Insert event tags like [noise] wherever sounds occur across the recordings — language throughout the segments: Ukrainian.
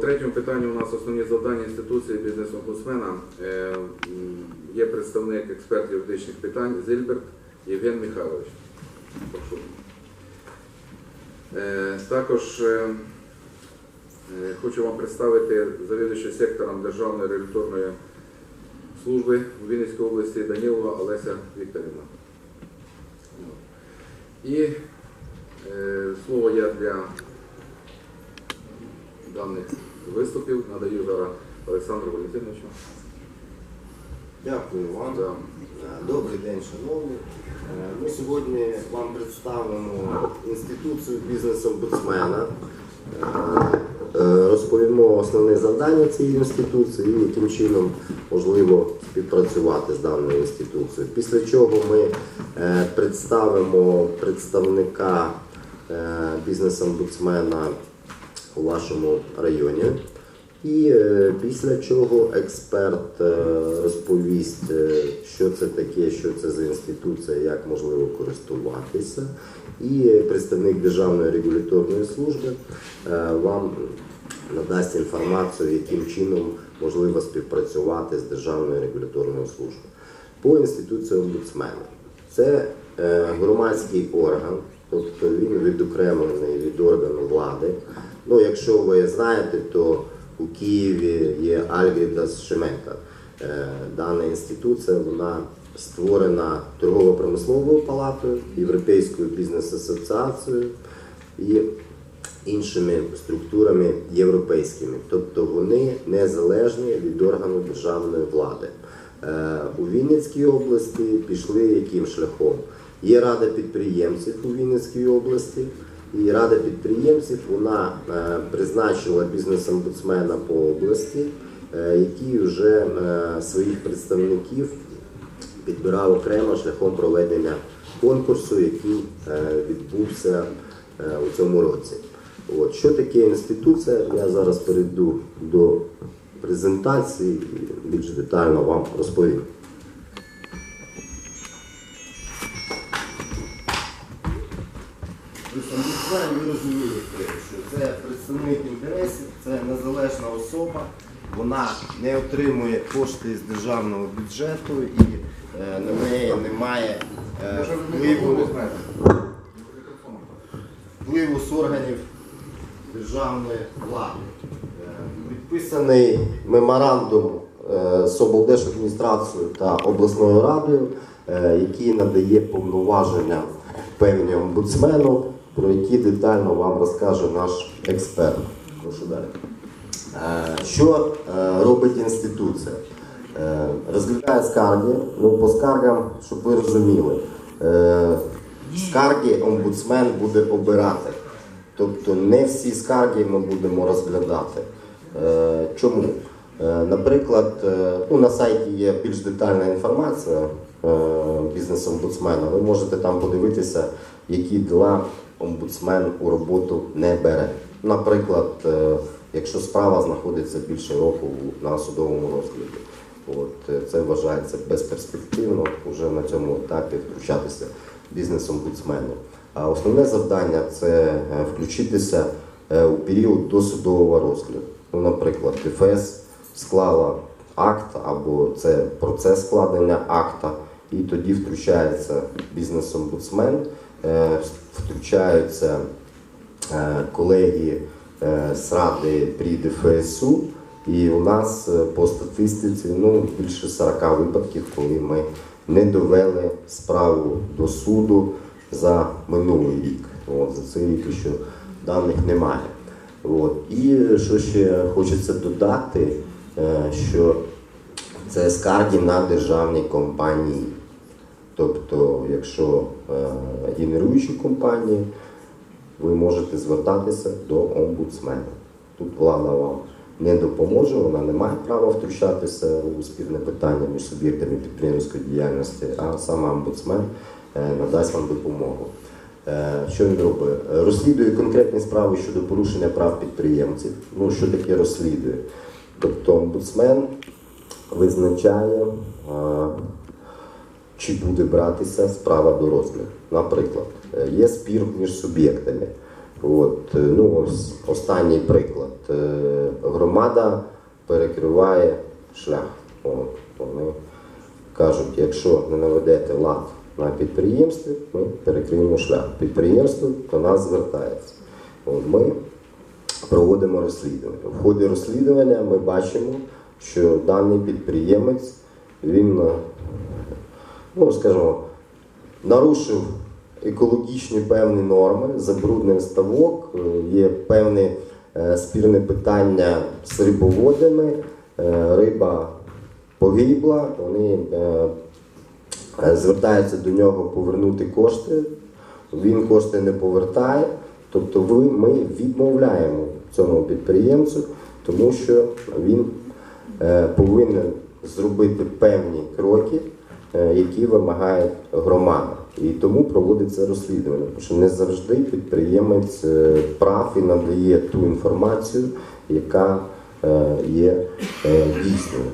третьому питанню у нас основні завдання інституції бізнес-омбудсмена. Е, Є представник експерт юридичних питань Зильберт Євген Михайлович. Прошу. Е, Також е, хочу вам представити завідувача сектором Державної регуляторної служби у Вінницькій області Данілова Олеся Вікторівна. І слово я для даних виступів надаю зараз Олександру Валентиновичу. Дякую вам. Да. Е, Добрий день, шановні. Е, Ми сьогодні вам представимо інституцію бізнес-омбудсмена. Е, Розповімо основні завдання цієї інституції і яким чином можливо співпрацювати з даною інституцією. Після чого ми представимо представника бізнес-омбудсмена у вашому районі. І е, після чого експерт е, розповість, е, що це таке, що це за інституція, як можливо користуватися. І представник Державної регуляторної служби вам надасть інформацію, яким чином можливо співпрацювати з Державною регуляторною службою. По інституції омбудсмена. Це громадський орган, тобто він відокремлений від органу влади. Ну, якщо ви знаєте, то у Києві є Альгідас Шемека. Е, Дана інституція вона створена торгово-промисловою палатою, Європейською бізнес-асоціацією і іншими структурами європейськими. Тобто вони незалежні від органу державної влади. Е, У Вінницькій області пішли яким шляхом? Є рада підприємців у Вінницькій області, і рада підприємців вона е, призначила бізнес-омбудсмена по області, е, який вже е, своїх представників підбирав окремо шляхом проведення конкурсу, який відбувся у цьому році. От. Що таке інституція? Я зараз перейду до презентації і більш детально вам розповім. Представник інтересів, це незалежна особа, вона не отримує кошти з державного бюджету і е, на неї немає е, впливу, впливу з органів державної влади. Е, Підписаний меморандум е, з облдержадміністрацією та обласною радою, е, який надає повноваження певні омбудсмену, про які детально вам розкаже наш експерт. Прошу далі. Е, Що е, робить інституція? Е, Розглядає скарги. Ну, по скаргам, щоб ви розуміли, скарги омбудсмен буде обирати. Тобто не всі скарги ми будемо розглядати. Чому? Наприклад, ну, на сайті є більш детальна інформація бізнес-омбудсмена. Ви можете там подивитися, які дела омбудсмен у роботу не бере. Наприклад, е, якщо справа знаходиться більше року на судовому розгляді. Е, це вважається безперспективно вже на цьому етапі втручатися бізнес-омбудсмену. А основне завдання це е, включитися у період досудового розгляду. Ну, наприклад, ДФС склала акт або це процес складення акта, і тоді втручається бізнес-омбудсмен, втручаються е, колеги е, з ради при ДФСУ. І у нас е, по статистиці ну, більше 40 випадків, коли ми не довели справу до суду за минулий рік. От, за цей рік ще даних немає. От. І що ще хочеться додати, е, що це скарги на державні компанії. Тобто, якщо е, генеруючі компанії, ви можете звертатися до омбудсмена. Тут влада вам не допоможе, вона не має права втручатися у спірне питання між суб'єктами підприємської діяльності, а саме омбудсмен е, надасть вам допомогу. Е, Що він робить? Розслідує конкретні справи щодо порушення прав підприємців. Ну, що таке розслідує? Тобто омбудсмен визначає, чи буде братися справа до розгляду. Наприклад, е, є спір між суб'єктами. От, е, ну, останній приклад. Е, громада перекриває шлях. От, вони кажуть, якщо не наведете лад на підприємстві, ми перекриємо шлях. Підприємство до нас звертається. От, ми проводимо розслідування. В ході розслідування ми бачимо, що даний підприємець він, ну скажімо, нарушив екологічні певні норми, забруднив ставок, е, є певні е, спірне питання з рибоводами, е, риба погибла, вони е, звертаються до нього повернути кошти, він кошти не повертає. Тобто ви, ми відмовляємо цьому підприємцю, тому що він повинен зробити певні кроки, які вимагає громада. І тому проводиться розслідування, тому що не завжди підприємець е, прав і надає ту інформацію, яка е, є е, дійсною.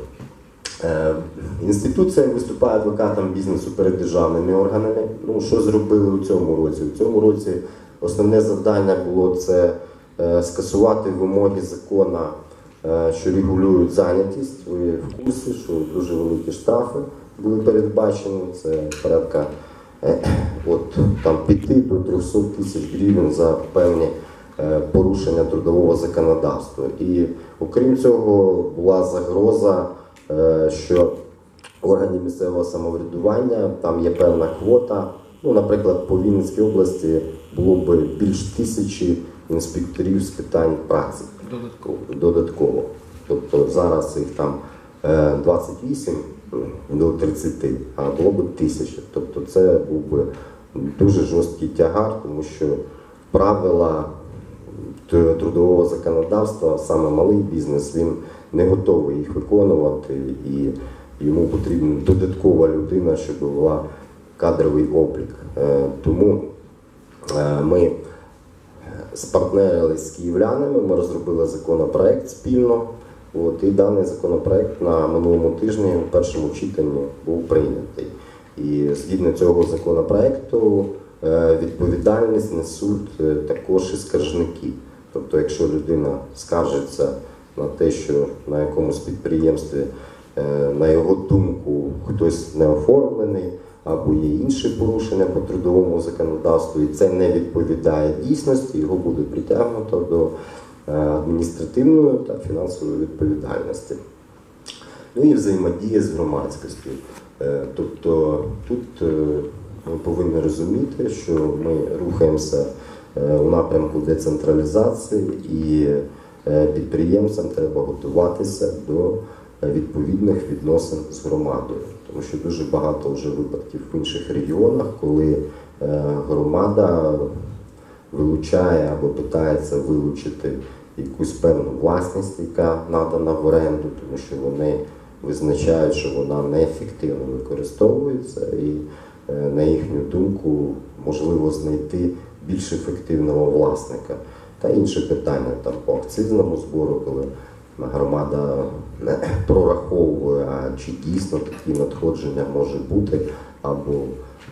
Е, Інституція виступає адвокатом бізнесу перед державними органами. Ну, що зробили у цьому році? У цьому році основне завдання було це е, скасувати вимоги закону, е, що регулюють зайнятість. Ви в курсі, що дуже великі штрафи були передбачені. Це порядка е, от, там, 5 до 300 тисяч гривень за певні е, порушення трудового законодавства. І окрім цього була загроза, е, що органів місцевого самоврядування там є певна квота. Ну, наприклад, по Вінницькій області було б більш тисячі інспекторів з питань праці Додатково. додатково. Тобто зараз їх там е, 28 до 30, а було б тисяча. Тобто це був би дуже жорсткий тягар, тому що правила трудового законодавства, саме малий бізнес, він не готовий їх виконувати, і йому потрібна додаткова людина, щоб була кадровий облік. Е, Тому е, ми спартнерились з київлянами, ми розробили законопроект спільно. От, і даний законопроект на минулому тижні у першому читанні був прийнятий. І згідно цього законопроекту е, відповідальність несуть е, також і скаржники. Тобто, якщо людина скаржиться на те, що на якомусь підприємстві, е, на його думку, хтось не оформлений, або є інші порушення по трудовому законодавству, і це не відповідає дійсності, його буде притягнуто до адміністративної та фінансової відповідальності. Ну і взаємодія з громадськістю. Е, Тобто тут е, ми повинні розуміти, що ми рухаємося е, у напрямку децентралізації і е, підприємцям треба готуватися до е, відповідних відносин з громадою. Тому що дуже багато вже випадків в інших регіонах, коли е, громада вилучає або питається вилучити якусь певну власність, яка надана в оренду, тому що вони визначають, що вона неефективно використовується, і е, на їхню думку можливо знайти більш ефективного власника. Та інші питання там по акцизному збору, коли громада не прораховує, а чи дійсно такі надходження може бути, або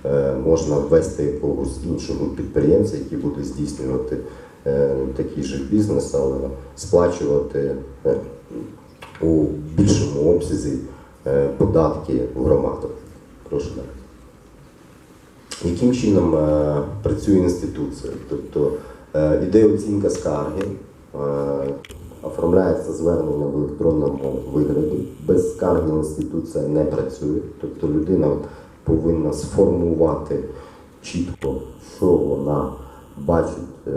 е, можна ввести якогось іншого підприємця, який буде здійснювати такий же бізнес, але сплачувати е, у більшому обсязі е, податки в громаду. Прошу далі. Яким чином е, працює інституція? Тобто е, іде оцінка скарги, е, оформляється звернення в електронному вигляді. Без скарги інституція не працює. Тобто людина повинна сформувати чітко, що вона бачить е,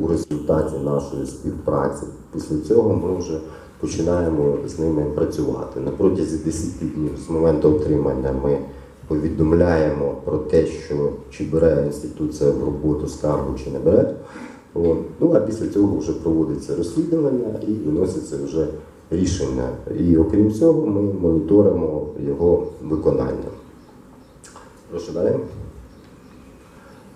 у результаті нашої співпраці. Після цього ми вже починаємо з ними працювати. На протязі 10 днів з моменту отримання ми повідомляємо про те, що чи бере інституція в роботу скаргу, чи не бере. Ну а після цього вже проводиться розслідування і виноситься вже рішення. І окрім цього, ми моніторимо його виконання. Прошу далі.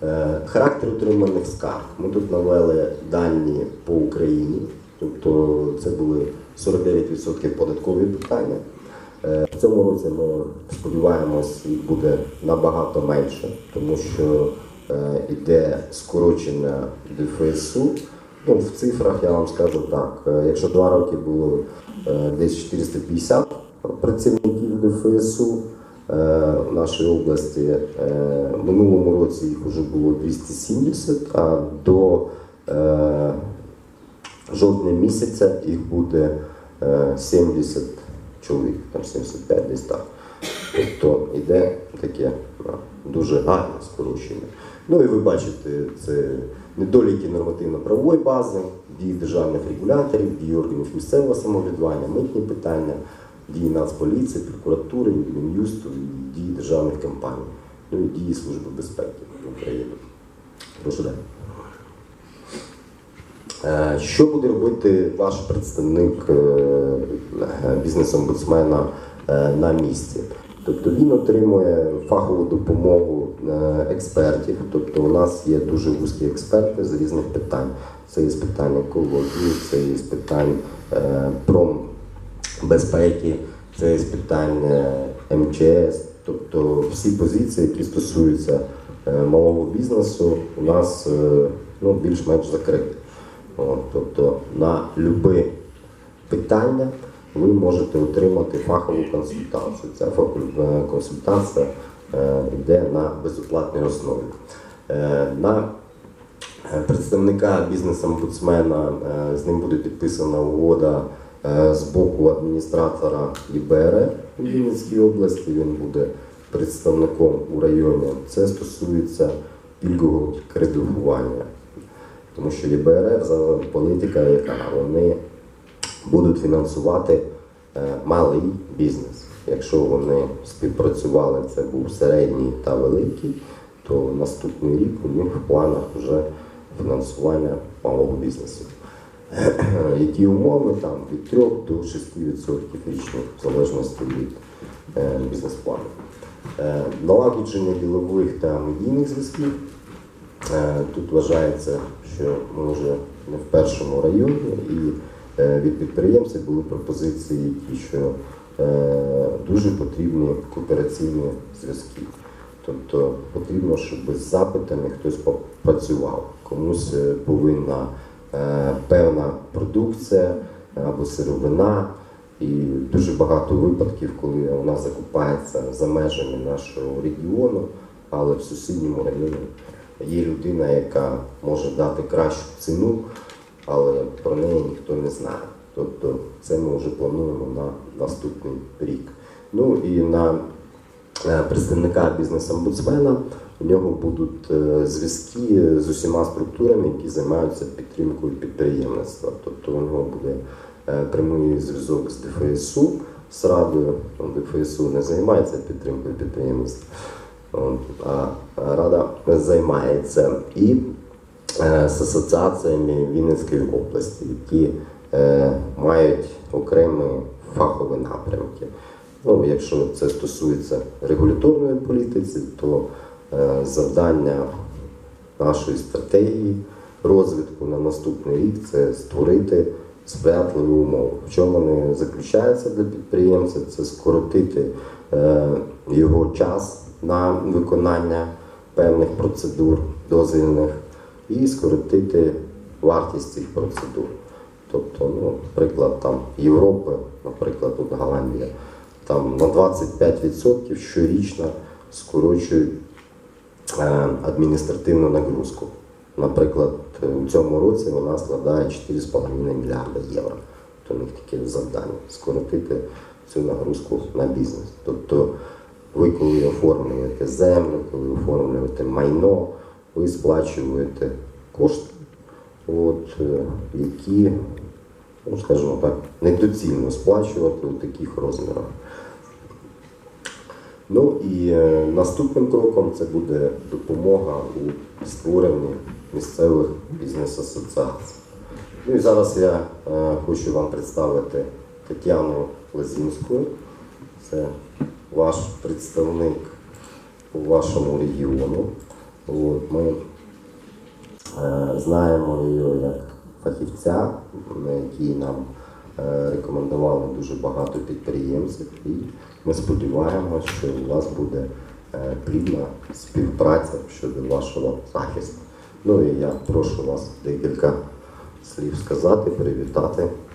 Е, Характер отриманих скарг. Ми тут навели дані по Україні, тобто це були 49% податкові питання. Е, В цьому році ми сподіваємось, їх буде набагато менше, тому що е, іде скорочення ДФСУ, Ну, в цифрах я вам скажу так. е, Якщо два роки було е, десь 450 працівників ДФСУ е, в нашій області, е, в минулому році їх вже було 270, а до е, жовтня місяця їх буде е, 70 чоловік, там 75 десь так. Тобто йде таке дуже гарне скорочення. Ну і ви бачите, це недоліки нормативно-правової бази, дії державних регуляторів, дії органів місцевого самоврядування, митні питання, дії Нацполіції, прокуратури, Мін'юсту, дії державних компаній, ну і дії Служби безпеки України. Прошу далі. Е, Що буде робити ваш представник е, бізнес-омбудсмена е, на місці? Тобто він отримує фахову допомогу експертів. Тобто у нас є дуже вузькі експерти з різних питань. Це із питань екології, це із питань е, промбезпеки, це із питань МЧС. Тобто всі позиції, які стосуються е, малого бізнесу, у нас е, ну, більш-менш закриті. Тобто на любе питання ви можете отримати фахову консультацію. Ця е, консультація йде на безоплатній основі. На представника бізнес-омбудсмена з ним буде підписана угода з боку адміністратора ІБР у Вінницькій області. Він буде представником у районі. Це стосується пільгового кредитування. Тому що за політика, яка вони будуть фінансувати е, малий бізнес. Якщо вони співпрацювали, це був середній та великий, то наступний рік у них в планах вже фінансування малого бізнесу. [clears throat] Які умови там від 3 до 6% річних, в залежності від е, бізнес-плану. Е, Налагодження ділових та медійних зв'язків. Е, Тут вважається, що ми вже не в першому районі, і від підприємців були пропозиції, які що дуже потрібні коопераційні зв'язки. Тобто потрібно, щоб з запитами хтось попрацював. Комусь повинна певна продукція або сировина. І дуже багато випадків, коли нас закупається за межами нашого регіону, але в сусідньому районі є людина, яка може дати кращу ціну, але про неї ніхто не знає. Тобто це ми вже плануємо на наступний рік. Ну і на е, представника бізнес-омбудсмена у нього будуть е, зв'язки з усіма структурами, які займаються підтримкою підприємництва. Тобто у нього буде е, прямий зв'язок з ДФСУ, з радою. Ну, ДФСУ не займається підтримкою підприємництва. А Рада займається і е, з асоціаціями Вінницької області, які мають окремі фахові напрямки. Ну, якщо це стосується регуляторної політиці, то завдання нашої стратегії розвитку на наступний рік це створити сприятливі умови. В чому вони заключаються для підприємця? Це скоротити е, його час на виконання певних процедур дозвільних і скоротити вартість цих процедур. Тобто, ну, приклад там Європи, наприклад, тут Голландія, там на 25% щорічно скорочують е, адміністративну нагрузку. Наприклад, у цьому році вона складає 4,5 мільярда євро. То у них таке завдання скоротити цю нагрузку на бізнес. Тобто, ви коли оформлюєте землю, коли оформлюєте майно, ви сплачуєте кошти, от, е, які, ну, скажімо так, недоцільно сплачувати у таких розмірах. Ну і е, наступним кроком це буде допомога у створенні місцевих бізнес-асоціацій. Ну і зараз я е, хочу вам представити Тетяну Лазінську. Це ваш представник у вашому регіону. От, ми е, знаємо її як фахівця, на якій нам рекомендували дуже багато підприємців, ми сподіваємося, що у вас буде е, плідна співпраця щодо вашого захисту. Ну і я прошу вас декілька слів сказати, привітати.